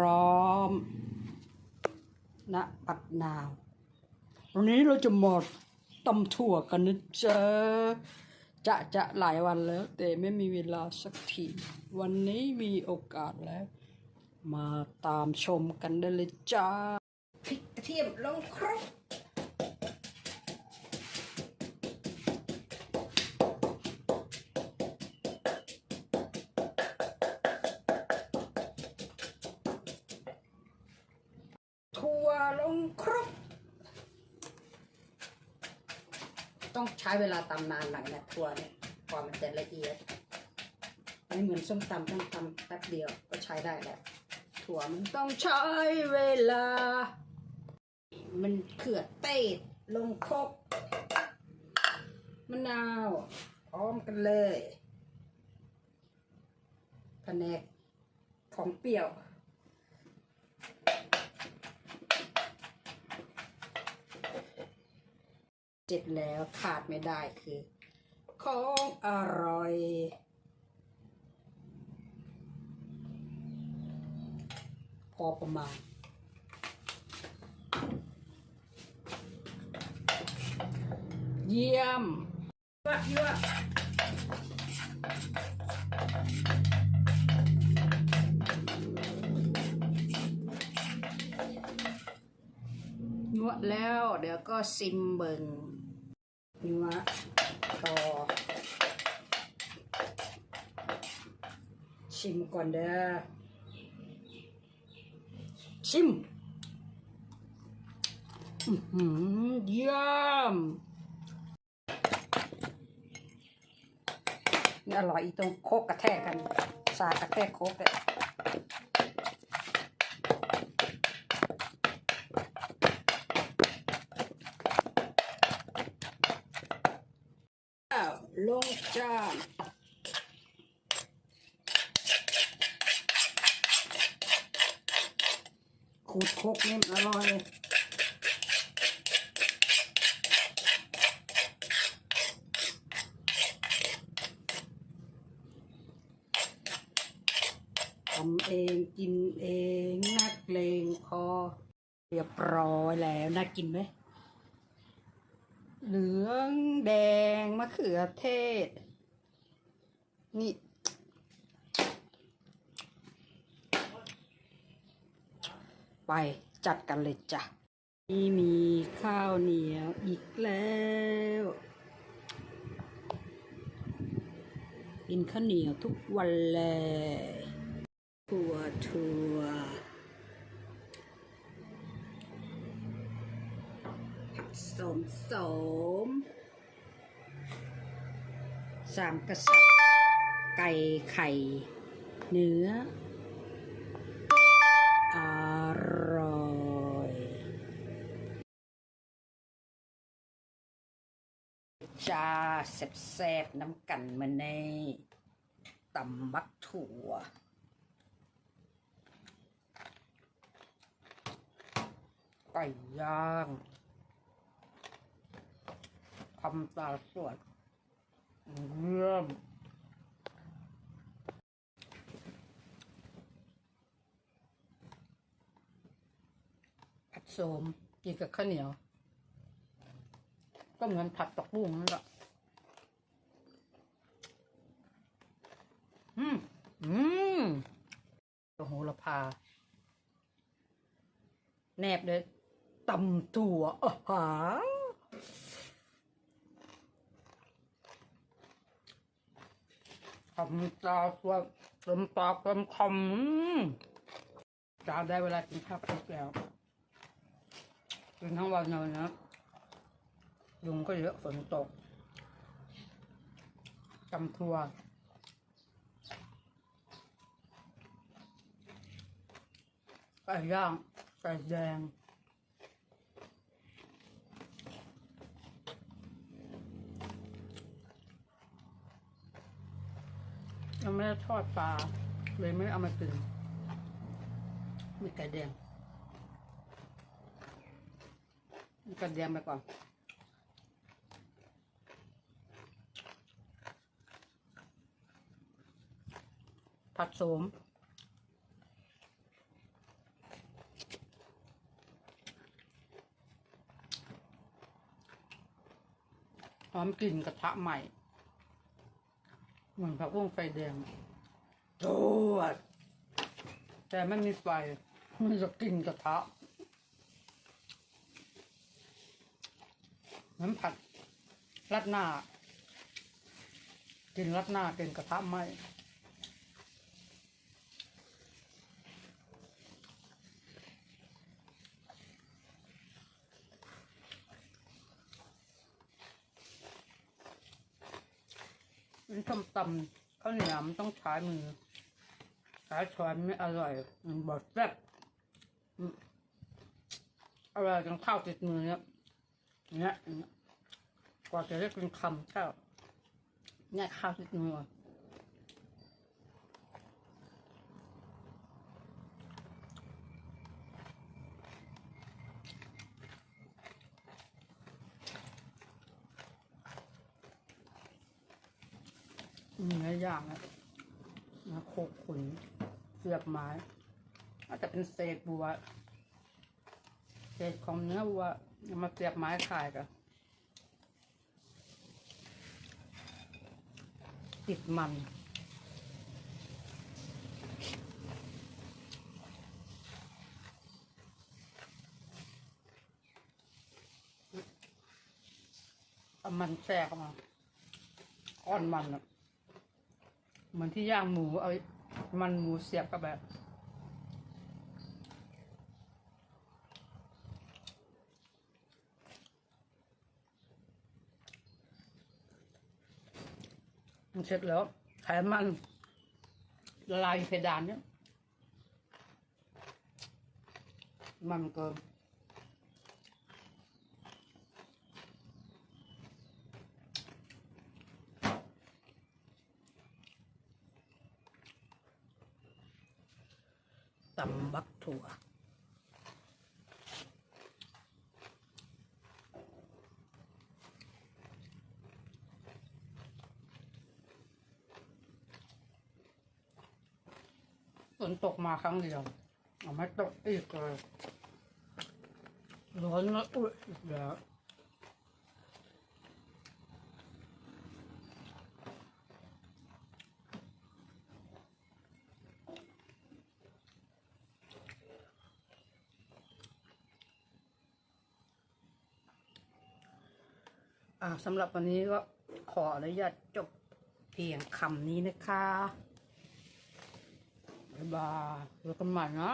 ร้อมณปัดนาว วันนี้เราจะหมดตำถั่วกันนะจ๊ะจะจะหลายวันแล้ว แต่ไม่มีเวลาสักที วันนี้มีโอกาสแล้ว มาตามชมกันได้เลยจ้าพริกกระเทียมลงครก ลงครกต้องใช้เวลาตำนานหน่อยนะถั่วเนี่ยกว่ามันจะละเอียดไม่เหมือนส้มตำต้องตำแป๊บเดียวก็ใช้ได้แล้วถั่วมันต้องใช้เวลา มันเขือเต้ลงครกมะนาวพร้อมกันเลยแผนกของเปรี้ยว เสร็จแล้วขาดไม่ได้คือ ของอร่อย พอประมาณเยี่ยมยั่วยั่ว วแล้ว เดี๋ยวก็ซิมเบิงยั่วต่อ ชิมก่อนเด้อชิมอือหือเยี่ยมนี่อร่อยอีตรงโคกกระแทกกัน สากกระแทกโคกเลย ลงจานขูดคกนี่มันอร่อยเลยทำเองกินเองนักเลงพอ เรียบร้อยแล้วน่ากินไหม เหลืองแดงมะเขือเทศ นี่ ไปจัดกันเลยจ้ะ นี่มีข้าวเหนียวอีกแล้ว กินข้าวเหนียวทุกวันเลยถั่วถั่ว สมสมสามกษัตริย์ไก่ไข่ เนื้อ อร่อยจ้าแซ่บๆน้ำกันมาในตำบักถั่วไก่ย่างำตาสวดเยี่ยมผัดโสมกินกับข้าวเหนียว ก็เหมือนผัดตอกบุ้งนั่นแหละอืม อืมโอ้โหละพา แนบเลยตำถั่วอ๋า คำตาสวดเต็มปากเต็มคำจ้าได้เวลากินข้าวครบแล้วกินทั้งวันเลยนะยุงก็เยอะฝนตกจำทัวไก่ย่างไก่แดง ยังไม่ทอดปลา เลยไม่เอามากินมีไก่แดงมีไก่แดงไปก่อนผัดโสมหอมกลิ่นกระทะใหม่ เหมือนผักบุ้งไฟแดงโดดแต่ไม่มีไฟ มันจะกลิ่นกระทะน้ำผัดรัดหน้า กินรัดหน้าเป็นกระทะไหม นี่ส้มตำข้าวเหนียวมันต้องใช้มือใช้ช้อนไม่อร่อยมันบดแซ่บอืมอร่อยจนข้าวติดมือเนี้ยเนี้ยอย่างเงี้ยกว่าจะได้กินคำข้าวเนี่ยข้าวติดมือ ยอย่างนะนะโคกขุนเสียบไม้อาจจะเป็นเศษบัวเศษของเนื้อวัวมาเสียบไม้ขายกันติดมันอมันแทรกมาก้อนมันอะ เหมือนที่ย่างหมูเอามันหมูเสียบกับแบบมันเสร็จแล้วไขมันละลายเพดานเนี่ย มันเกิน ตำ บักถั่วฝนตกมาครั้งเดียวเอาไม่ตกอีกเลยร้อนแล้วอุ้ยอีกแล้ว อ่าสำหรับวันนี้ก็ขออนุญาตจบเพียงคำนี้นะคะบ๊ายบายแล้วกันใหม่นะ